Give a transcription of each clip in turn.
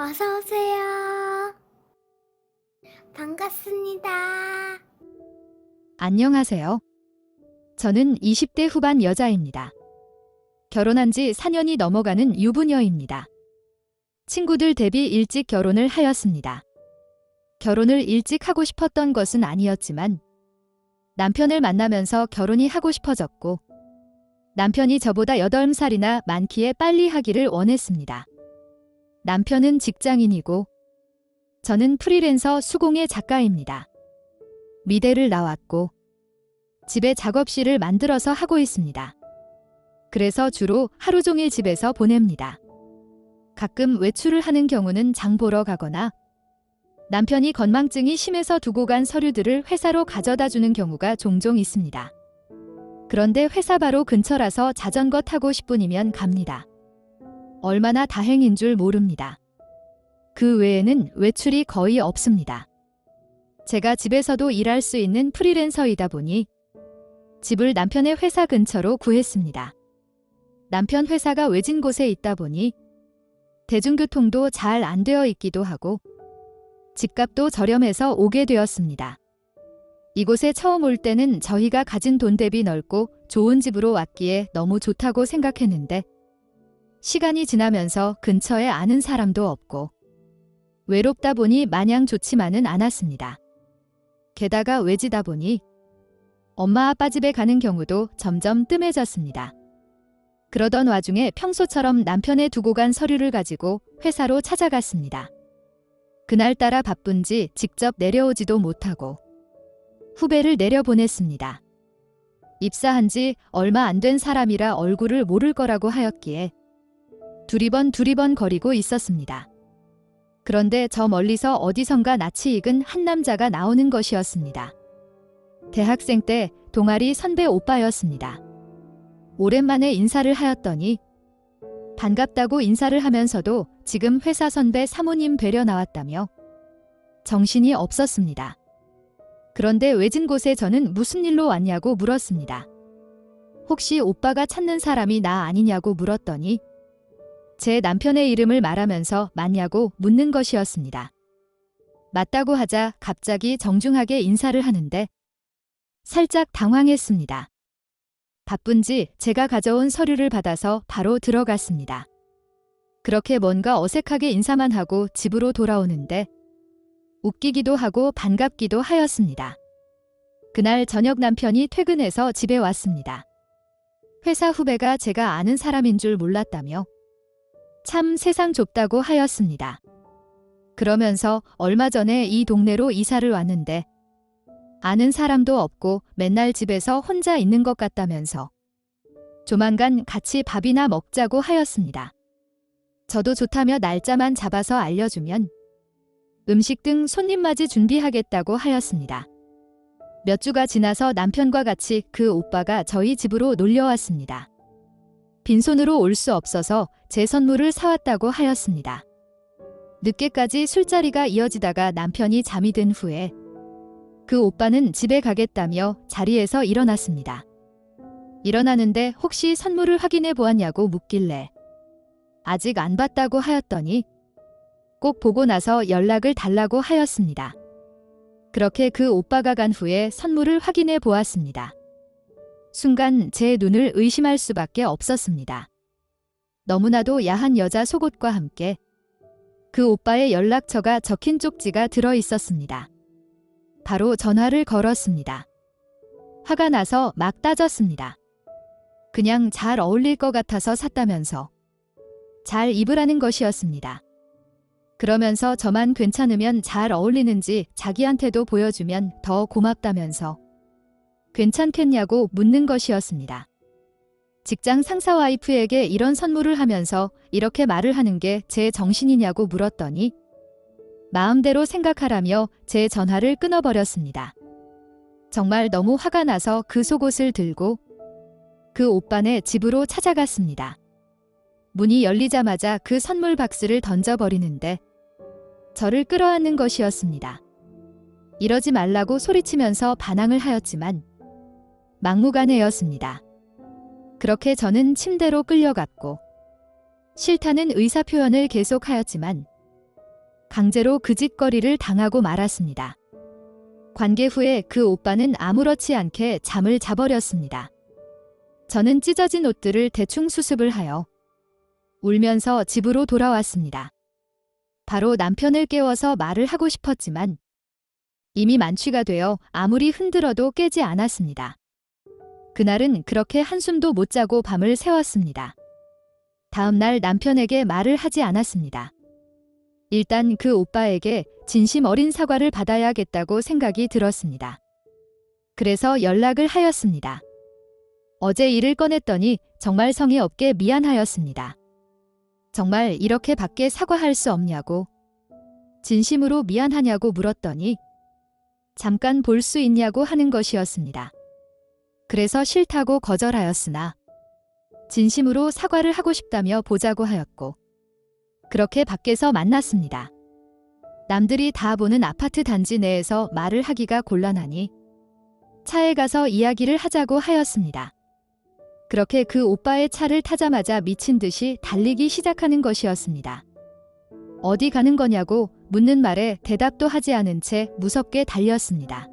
어서 오세요. 반갑습니다. 안녕하세요. 저는 20대 후반 여자입니다. 결혼한 지 4년이 넘어가는 유부녀입니다. 친구들 대비 일찍 결혼을 하였습니다. 결혼을 일찍 하고 싶었던 것은 아니었지만 남편을 만나면서 결혼이 하고 싶어졌고 남편이 저보다 8살이나 많기에 빨리 하기를 원했습니다. 남편은 직장인이고 저는 프리랜서 수공예 작가입니다. 미대를 나왔고 집에 작업실을 만들어서 하고 있습니다. 그래서 주로 하루 종일 집에서 보냅니다. 가끔 외출을 하는 경우는 장 보러 가거나 남편이 건망증이 심해서 두고 간 서류들을 회사로 가져다 주는 경우가 종종 있습니다. 그런데 회사 바로 근처라서 자전거 타고 10분이면 갑니다. 얼마나 다행인 줄 모릅니다. 그 외에는 외출이 거의 없습니다. 제가 집에서도 일할 수 있는 프리랜서이다 보니 집을 남편의 회사 근처로 구했습니다. 남편 회사가 외진 곳에 있다 보니 대중교통도 잘 안 되어 있기도 하고 집값도 저렴해서 오게 되었습니다. 이곳에 처음 올 때는 저희가 가진 돈 대비 넓고 좋은 집으로 왔기에 너무 좋다고 생각했는데 시간이 지나면서 근처에 아는 사람도 없고 외롭다 보니 마냥 좋지만은 않았습니다. 게다가 외지다 보니 엄마 아빠 집에 가는 경우도 점점 뜸해졌습니다. 그러던 와중에 평소처럼 남편의 두고 간 서류를 가지고 회사로 찾아갔습니다. 그날따라 바쁜지 직접 내려오지도 못하고 후배를 내려보냈습니다. 입사한 지 얼마 안 된 사람이라 얼굴을 모를 거라고 하였기에 두리번 두리번 거리고 있었습니다. 그런데 저 멀리서 어디선가 낯이 익은 한 남자가 나오는 것이었습니다. 대학생 때 동아리 선배 오빠였습니다. 오랜만에 인사를 하였더니 반갑다고 인사를 하면서도 지금 회사 선배 사모님 뵈려 나왔다며 정신이 없었습니다. 그런데 외진 곳에 저는 무슨 일로 왔냐고 물었습니다. 혹시 오빠가 찾는 사람이 나 아니냐고 물었더니 제 남편의 이름을 말하면서 맞냐고 묻는 것이었습니다. 맞다고 하자 갑자기 정중하게 인사를 하는데 살짝 당황했습니다. 바쁜지 제가 가져온 서류를 받아서 바로 들어갔습니다. 그렇게 뭔가 어색하게 인사만 하고 집으로 돌아오는데 웃기기도 하고 반갑기도 하였습니다. 그날 저녁 남편이 퇴근해서 집에 왔습니다. 회사 후배가 제가 아는 사람인 줄 몰랐다며 참 세상 좁다고 하였습니다. 그러면서 얼마 전에 이 동네로 이사를 왔는데 아는 사람도 없고 맨날 집에서 혼자 있는 것 같다면서 조만간 같이 밥이나 먹자고 하였습니다. 저도 좋다며 날짜만 잡아서 알려주면 음식 등 손님 맞이 준비하겠다고 하였습니다. 몇 주가 지나서 남편과 같이 그 오빠가 저희 집으로 놀려왔습니다. 빈손으로 올 수 없어서 제 선물을 사왔다고 하였습니다. 늦게까지 술자리가 이어지다가 남편이 잠이 든 후에 그 오빠는 집에 가겠다며 자리에서 일어났습니다. 일어나는데 혹시 선물을 확인해 보았냐고 묻길래 아직 안 봤다고 하였더니 꼭 보고 나서 연락을 달라고 하였습니다. 그렇게 그 오빠가 간 후에 선물을 확인해 보았습니다. 순간 제 눈을 의심할 수밖에 없었습니다. 너무나도 야한 여자 속옷과 함께 그 오빠의 연락처가 적힌 쪽지가 들어 있었습니다. 바로 전화를 걸었습니다. 화가 나서 막 따졌습니다. 그냥 잘 어울릴 것 같아서 샀다면서 잘 입으라는 것이었습니다. 그러면서 저만 괜찮으면 잘 어울리는지 자기한테도 보여주면 더 고맙다면서 괜찮겠냐고 묻는 것이었습니다. 직장 상사 와이프에게 이런 선물을 하면서 이렇게 말을 하는 게 제 정신이냐고 물었더니 마음대로 생각하라며 제 전화를 끊어버렸습니다. 정말 너무 화가 나서 그 속옷을 들고 그 오빠네 집으로 찾아갔습니다. 문이 열리자마자 그 선물 박스를 던져버리는데 저를 끌어안는 것이었습니다. 이러지 말라고 소리치면서 반항을 하였지만 막무가내였습니다. 그렇게 저는 침대로 끌려갔고 싫다는 의사 표현을 계속하였지만 강제로 그 짓거리를 당하고 말았습니다. 관계 후에 그 오빠는 아무렇지 않게 잠을 자버렸습니다. 저는 찢어진 옷들을 대충 수습을 하여 울면서 집으로 돌아왔습니다. 바로 남편을 깨워서 말을 하고 싶었지만 이미 만취가 되어 아무리 흔들어도 깨지 않았습니다. 그날은 그렇게 한숨도 못 자고 밤을 새웠습니다. 다음 날 남편에게 말을 하지 않았습니다. 일단 그 오빠에게 진심 어린 사과를 받아야겠다고 생각이 들었습니다. 그래서 연락을 하였습니다. 어제 일을 꺼냈더니 정말 성의 없게 미안하였습니다. 정말 이렇게 밖에 사과할 수 없냐고, 진심으로 미안하냐고 물었더니 잠깐 볼 수 있냐고 하는 것이었습니다. 그래서 싫다고 거절하였으나 진심으로 사과를 하고 싶다며 보자고 하였고 그렇게 밖에서 만났습니다. 남들이 다 보는 아파트 단지 내에서 말을 하기가 곤란하니 차에 가서 이야기를 하자고 하였습니다. 그렇게 그 오빠의 차를 타자마자 미친 듯이 달리기 시작하는 것이었습니다. 어디 가는 거냐고 묻는 말에 대답도 하지 않은 채 무섭게 달렸습니다.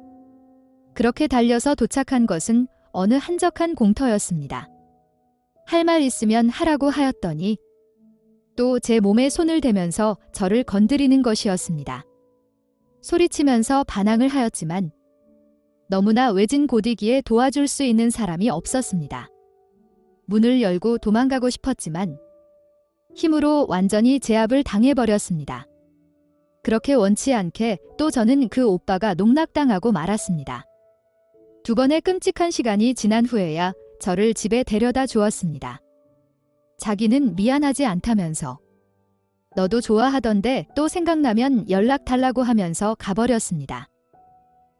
그렇게 달려서 도착한 것은 어느 한적한 공터였습니다. 할 말 있으면 하라고 하였더니 또 제 몸에 손을 대면서 저를 건드리는 것이었습니다. 소리치면서 반항을 하였지만 너무나 외진 곳이기에 도와줄 수 있는 사람이 없었습니다. 문을 열고 도망가고 싶었지만 힘으로 완전히 제압을 당해버렸습니다. 그렇게 원치 않게 또 저는 그 오빠가 농락당하고 말았습니다. 두 번의 끔찍한 시간이 지난 후에야 저를 집에 데려다 주었습니다. 자기는 미안하지 않다면서 너도 좋아하던데 또 생각나면 연락 달라고 하면서 가버렸습니다.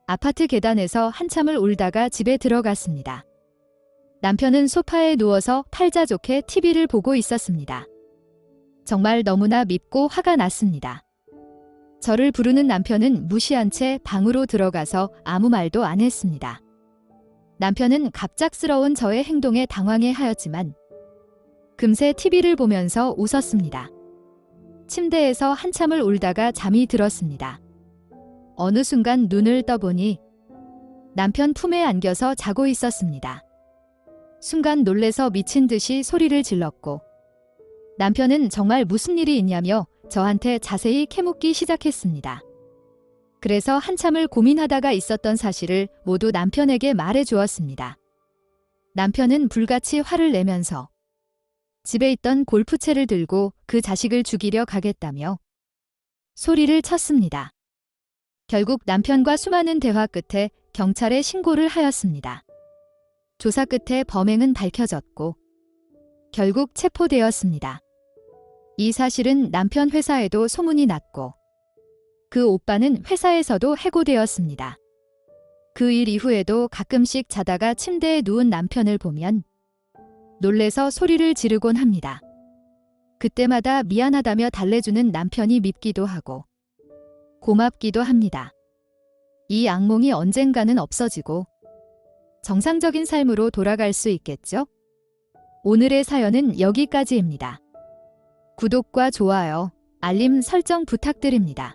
아파트 계단에서 한참을 울다가 집에 들어갔습니다. 남편은 소파에 누워서 팔자 좋게 TV를 보고 있었습니다. 정말 너무나 밉고 화가 났습니다. 저를 부르는 남편은 무시한 채 방으로 들어가서 아무 말도 안 했습니다. 남편은 갑작스러운 저의 행동에 당황해 하였지만 금세 TV를 보면서 웃었습니다. 침대에서 한참을 울다가 잠이 들었습니다. 어느 순간 눈을 떠보니 남편 품에 안겨서 자고 있었습니다. 순간 놀래서 미친 듯이 소리를 질렀고 남편은 정말 무슨 일이 있냐며 저한테 자세히 캐묻기 시작했습니다. 그래서 한참을 고민하다가 있었던 사실을 모두 남편에게 말해 주었습니다. 남편은 불같이 화를 내면서 집에 있던 골프채를 들고 그 자식을 죽이려 가겠다며 소리를 쳤습니다. 결국 남편과 수많은 대화 끝에 경찰에 신고를 하였습니다. 조사 끝에 범행은 밝혀졌고 결국 체포되었습니다. 이 사실은 남편 회사에도 소문이 났고 그 오빠는 회사에서도 해고되었습니다. 그 일 이후에도 가끔씩 자다가 침대에 누운 남편을 보면 놀래서 소리를 지르곤 합니다. 그때마다 미안하다며 달래주는 남편이 밉기도 하고 고맙기도 합니다. 이 악몽이 언젠가는 없어지고 정상적인 삶으로 돌아갈 수 있겠죠? 오늘의 사연은 여기까지입니다. 구독과 좋아요, 알림 설정 부탁드립니다.